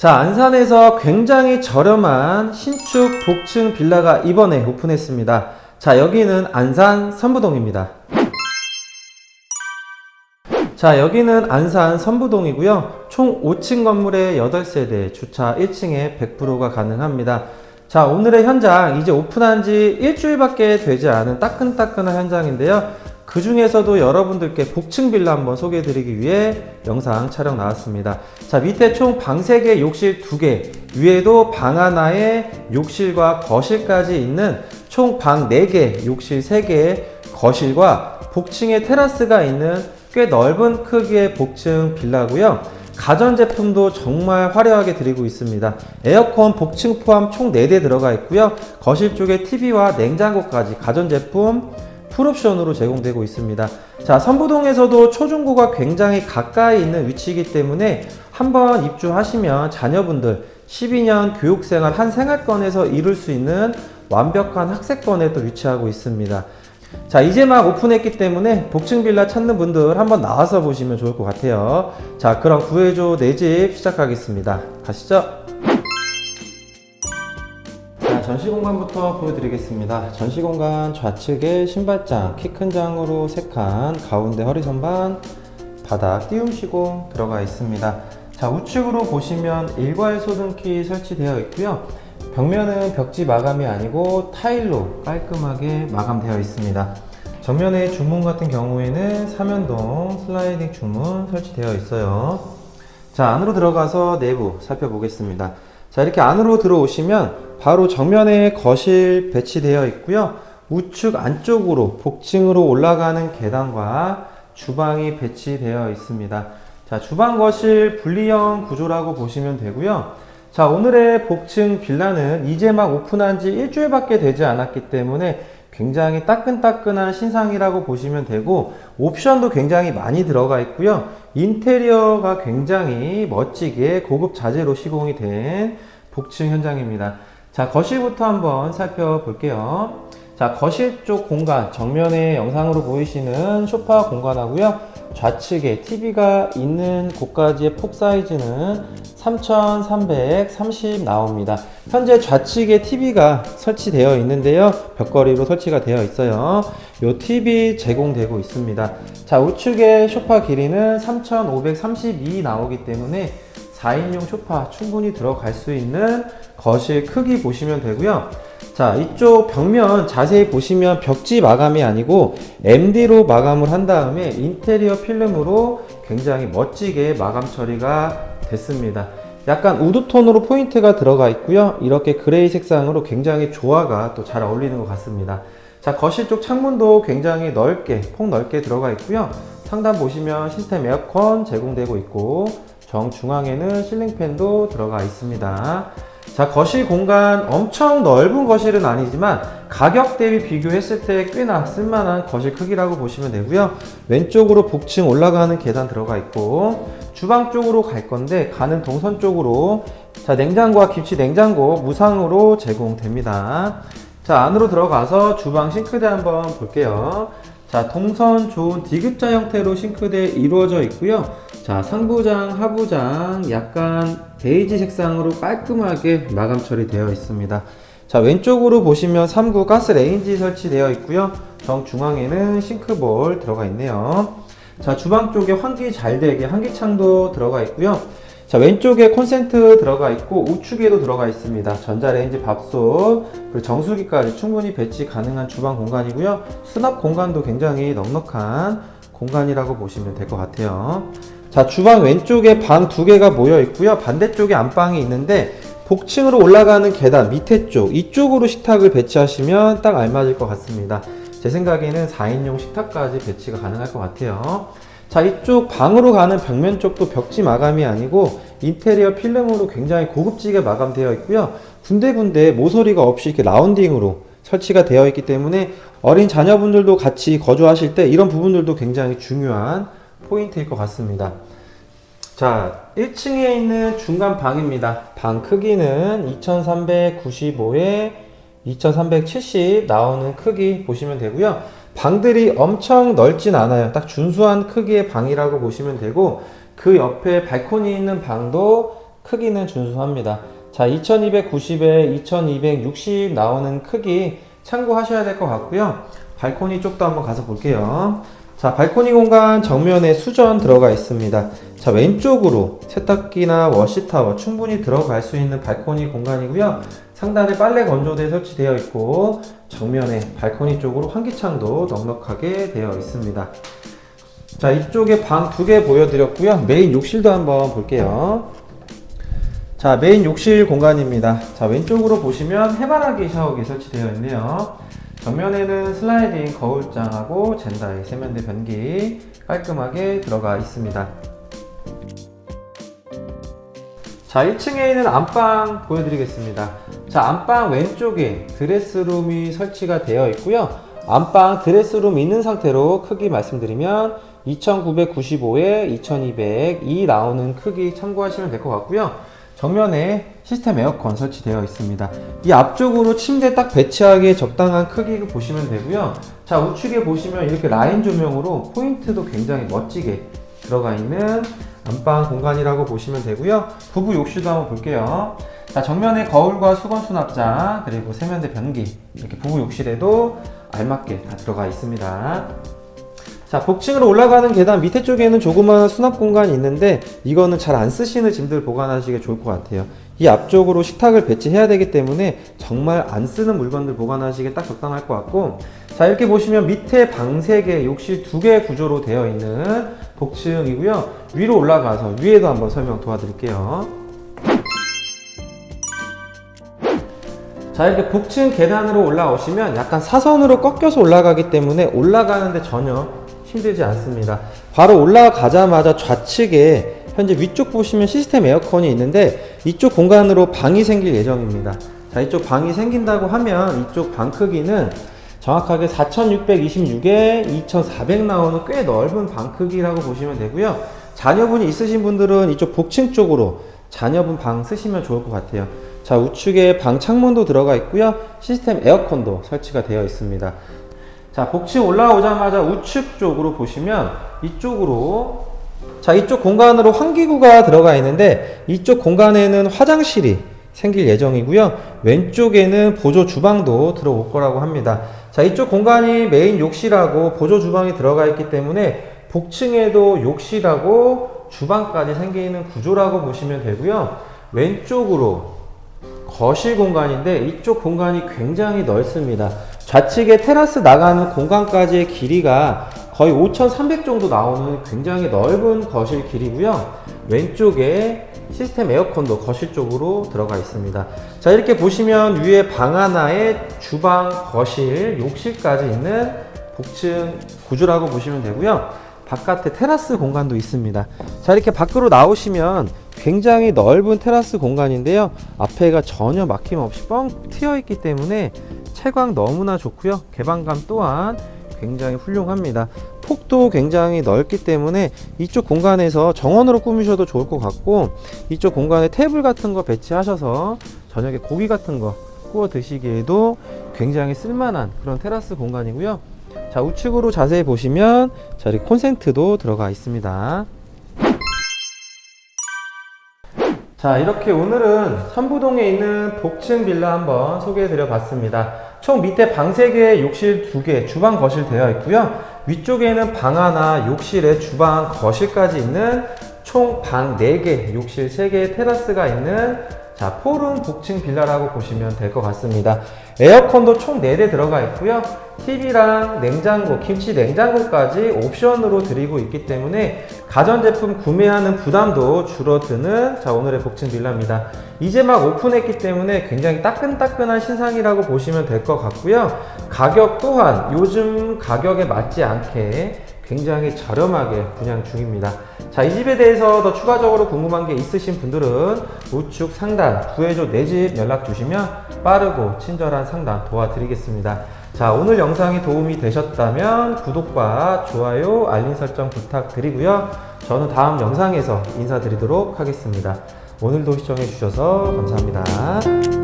자, 안산에서 굉장히 저렴한 신축 복층 빌라가 이번에 오픈했습니다. 자, 여기는 안산 선부동입니다. 자, 여기는 안산 선부동이고요. 총 5층 건물에 8세대, 주차 1층에 100%가 가능합니다. 자, 오늘의 현장, 이제 오픈한 지 일주일밖에 되지 않은 따끈따끈한 현장인데요. 그 중에서도 여러분들께 복층 빌라 한번 소개해 드리기 위해 영상 촬영 나왔습니다. 자, 밑에 총 방 3개, 욕실 2개, 위에도 방 하나에 욕실과 거실까지 있는 총 방 4개, 욕실 3개, 거실과 복층에 테라스가 있는 꽤 넓은 크기의 복층 빌라고요. 가전제품도 정말 화려하게 드리고 있습니다. 에어컨 복층 포함 총 4대 들어가 있고요. 거실 쪽에 TV와 냉장고까지 가전제품 풀옵션으로 제공되고 있습니다. 자, 선부동에서도 초중고가 굉장히 가까이 있는 위치이기 때문에 한번 입주하시면 자녀분들 12년 교육생활 한 생활권에서 이룰 수 있는 완벽한 학세권에 또 위치하고 있습니다. 자, 이제 막 오픈했기 때문에 복층 빌라 찾는 분들 한번 나와서 보시면 좋을 것 같아요. 자, 그럼 구해줘 내 집 시작하겠습니다. 가시죠. 자, 전시 공간부터 보여드리겠습니다. 전시 공간 좌측에 신발장, 키 큰 장으로 3칸, 가운데 허리 선반, 바닥 띄움 시공 들어가 있습니다. 자, 우측으로 보시면 일괄 소등키 설치되어 있고요. 벽면은 벽지 마감이 아니고 타일로 깔끔하게 마감되어 있습니다. 정면에 주문 같은 경우에는 삼연동 슬라이딩 주문 설치되어 있어요. 자, 안으로 들어가서 내부 살펴보겠습니다. 자, 이렇게 안으로 들어오시면 바로 정면에 거실 배치되어 있고요. 우측 안쪽으로 복층으로 올라가는 계단과 주방이 배치되어 있습니다. 자, 주방 거실 분리형 구조라고 보시면 되고요. 자, 오늘의 복층 빌라는 이제 막 오픈한 지 일주일밖에 되지 않았기 때문에 굉장히 따끈따끈한 신상이라고 보시면 되고 옵션도 굉장히 많이 들어가 있고요. 인테리어가 굉장히 멋지게 고급 자재로 시공이 된 복층 현장입니다. 자, 거실부터 한번 살펴볼게요. 자, 거실 쪽 공간, 정면에 영상으로 보이시는 소파 공간하고요. 좌측에 TV가 있는 곳까지의 폭 사이즈는 3330 나옵니다. 현재 좌측에 TV가 설치되어 있는데요. 벽걸이로 설치가 되어 있어요. 요 TV 제공되고 있습니다. 자, 우측에 소파 길이는 3532 나오기 때문에 4인용 소파 충분히 들어갈 수 있는 거실 크기 보시면 되고요. 자, 이쪽 벽면 자세히 보시면 벽지 마감이 아니고 MD로 마감을 한 다음에 인테리어 필름으로 굉장히 멋지게 마감 처리가 됐습니다. 약간 우드톤으로 포인트가 들어가 있고요. 이렇게 그레이 색상으로 굉장히 조화가 또 잘 어울리는 것 같습니다. 자, 거실 쪽 창문도 굉장히 넓게, 폭 넓게 들어가 있고요. 상단 보시면 시스템 에어컨 제공되고 있고 정중앙에는 실링팬도 들어가 있습니다. 자, 거실 공간 엄청 넓은 거실은 아니지만 가격 대비 비교했을 때 꽤나 쓸만한 거실 크기라고 보시면 되고요. 왼쪽으로 복층 올라가는 계단 들어가 있고 주방 쪽으로 갈 건데 가는 동선 쪽으로 자, 냉장고와 김치 냉장고 무상으로 제공됩니다. 자, 안으로 들어가서 주방 싱크대 한번 볼게요. 자, 동선 좋은 디귿자 형태로 싱크대 이루어져 있고요. 자, 상부장, 하부장 약간 베이지 색상으로 깔끔하게 마감 처리되어 있습니다. 자, 왼쪽으로 보시면 3구 가스 레인지 설치되어 있고요. 정중앙에는 싱크볼 들어가 있네요. 자, 주방 쪽에 환기 잘 되게 환기창도 들어가 있고요. 자, 왼쪽에 콘센트 들어가 있고 우측에도 들어가 있습니다. 전자레인지 밥솥 그리고 정수기까지 충분히 배치 가능한 주방 공간이고요. 수납 공간도 굉장히 넉넉한 공간이라고 보시면 될 것 같아요. 자, 주방 왼쪽에 방 두 개가 모여 있고요. 반대쪽에 안방이 있는데 복층으로 올라가는 계단 밑에 쪽 이쪽으로 식탁을 배치하시면 딱 알맞을 것 같습니다. 제 생각에는 4인용 식탁까지 배치가 가능할 것 같아요. 자, 이쪽 방으로 가는 벽면 쪽도 벽지 마감이 아니고 인테리어 필름으로 굉장히 고급지게 마감되어 있고요. 군데군데 모서리가 없이 이렇게 라운딩으로 설치가 되어 있기 때문에 어린 자녀분들도 같이 거주하실 때 이런 부분들도 굉장히 중요한 포인트일 것 같습니다. 자, 1층에 있는 중간 방입니다. 방 크기는 2395에 2370 나오는 크기 보시면 되고요. 방들이 엄청 넓진 않아요. 딱 준수한 크기의 방이라고 보시면 되고 그 옆에 발코니 있는 방도 크기는 준수합니다. 자, 2290에 2260 나오는 크기 참고하셔야 될 것 같고요. 발코니 쪽도 한번 가서 볼게요. 자, 발코니 공간 정면에 수전 들어가 있습니다. 자, 왼쪽으로 세탁기나 워시타워 충분히 들어갈 수 있는 발코니 공간이고요. 상단에 빨래 건조대 설치되어 있고 정면에 발코니 쪽으로 환기창도 넉넉하게 되어 있습니다. 자, 이쪽에 방 두 개 보여드렸고요. 메인 욕실도 한번 볼게요. 자, 메인 욕실 공간입니다. 자, 왼쪽으로 보시면 해바라기 샤워기 설치되어 있네요. 정면에는 슬라이딩 거울장하고 젠다의 세면대 변기 깔끔하게 들어가 있습니다. 자, 1층에 있는 안방 보여드리겠습니다. 자, 안방 왼쪽에 드레스룸이 설치가 되어 있고요. 안방 드레스룸 있는 상태로 크기 말씀드리면 2995에 2200 이 나오는 크기 참고하시면 될 것 같고요. 정면에 시스템 에어컨 설치되어 있습니다. 이 앞쪽으로 침대 딱 배치하기에 적당한 크기 보시면 되고요. 자, 우측에 보시면 이렇게 라인 조명으로 포인트도 굉장히 멋지게 들어가 있는 안방 공간이라고 보시면 되고요. 부부 욕실도 한번 볼게요. 자, 정면에 거울과 수건 수납장, 그리고 세면대 변기, 이렇게 부부 욕실에도 알맞게 다 들어가 있습니다. 자, 복층으로 올라가는 계단 밑에 쪽에는 조그마한 수납 공간이 있는데 이거는 잘 안 쓰시는 짐들 보관하시기 좋을 것 같아요. 이 앞쪽으로 식탁을 배치해야 되기 때문에 정말 안 쓰는 물건들 보관하시기 딱 적당할 것 같고 자, 이렇게 보시면 밑에 방 3개, 욕실 2개 구조로 되어 있는 복층이고요. 위로 올라가서 위에도 한번 설명 도와드릴게요. 자 이렇게 북층 계단으로 올라오시면 약간 사선으로 꺾여서 올라가기 때문에 올라가는데 전혀 힘들지 않습니다. 바로 올라가자마자 좌측에 현재 위쪽 보시면 시스템 에어컨이 있는데 이쪽 공간으로 방이 생길 예정입니다. 자 이쪽 방이 생긴다고 하면 이쪽 방 크기는 정확하게 4626에 2400 나오는 꽤 넓은 방 크기라고 보시면 되고요. 자녀분이 있으신 분들은 이쪽 복층 쪽으로 자녀분 방 쓰시면 좋을 것 같아요. 자, 우측에 방 창문도 들어가 있고요. 시스템 에어컨도 설치가 되어 있습니다. 자, 복층 올라오자마자 우측 쪽으로 보시면 이쪽으로 자, 이쪽 공간으로 환기구가 들어가 있는데 이쪽 공간에는 화장실이 생길 예정이고요. 왼쪽에는 보조 주방도 들어올 거라고 합니다. 자, 이쪽 공간이 메인 욕실하고 보조 주방이 들어가 있기 때문에 복층에도 욕실하고 주방까지 생기는 구조라고 보시면 되고요. 왼쪽으로 거실 공간인데 이쪽 공간이 굉장히 넓습니다. 좌측에 테라스 나가는 공간까지의 길이가 거의 5,300 정도 나오는 굉장히 넓은 거실 길이고요. 왼쪽에 시스템 에어컨도 거실 쪽으로 들어가 있습니다. 자, 이렇게 보시면 위에 방 하나에 주방, 거실, 욕실까지 있는 복층 구조라고 보시면 되고요. 바깥에 테라스 공간도 있습니다. 자, 이렇게 밖으로 나오시면 굉장히 넓은 테라스 공간인데요. 앞에가 전혀 막힘 없이 뻥 트여 있기 때문에 채광 너무나 좋고요. 개방감 또한 굉장히 훌륭합니다. 폭도 굉장히 넓기 때문에 이쪽 공간에서 정원으로 꾸미셔도 좋을 것 같고 이쪽 공간에 테이블 같은 거 배치하셔서 저녁에 고기 같은 거 구워 드시기에도 굉장히 쓸만한 그런 테라스 공간이고요. 자 우측으로 자세히 보시면 자 이렇게 콘센트도 들어가 있습니다. 자 이렇게 오늘은 선부동에 있는 복층 빌라 한번 소개해 드려 봤습니다. 총 밑에 방 3개 욕실 2개 주방 거실 되어 있고요. 위쪽에는 방 하나 욕실에 주방 거실까지 있는 총 방 4개 욕실 3개 테라스가 있는 자 포룸 복층 빌라라고 보시면 될 것 같습니다 에어컨도 총 4대 들어가 있고요 TV랑 냉장고, 김치 냉장고까지 옵션으로 드리고 있기 때문에 가전제품 구매하는 부담도 줄어드는 자 오늘의 복층 빌라입니다. 이제 막 오픈했기 때문에 굉장히 따끈따끈한 신상이라고 보시면 될 것 같고요. 가격 또한 요즘 가격에 맞지 않게 굉장히 저렴하게 분양 중입니다. 자, 이 집에 대해서 더 추가적으로 궁금한 게 있으신 분들은 우측 상단 구해줘 내 집 연락 주시면 빠르고 친절한 상담 도와드리겠습니다. 자, 오늘 영상이 도움이 되셨다면 구독과 좋아요, 알림 설정 부탁드리고요. 저는 다음 영상에서 인사드리도록 하겠습니다. 오늘도 시청해 주셔서 감사합니다.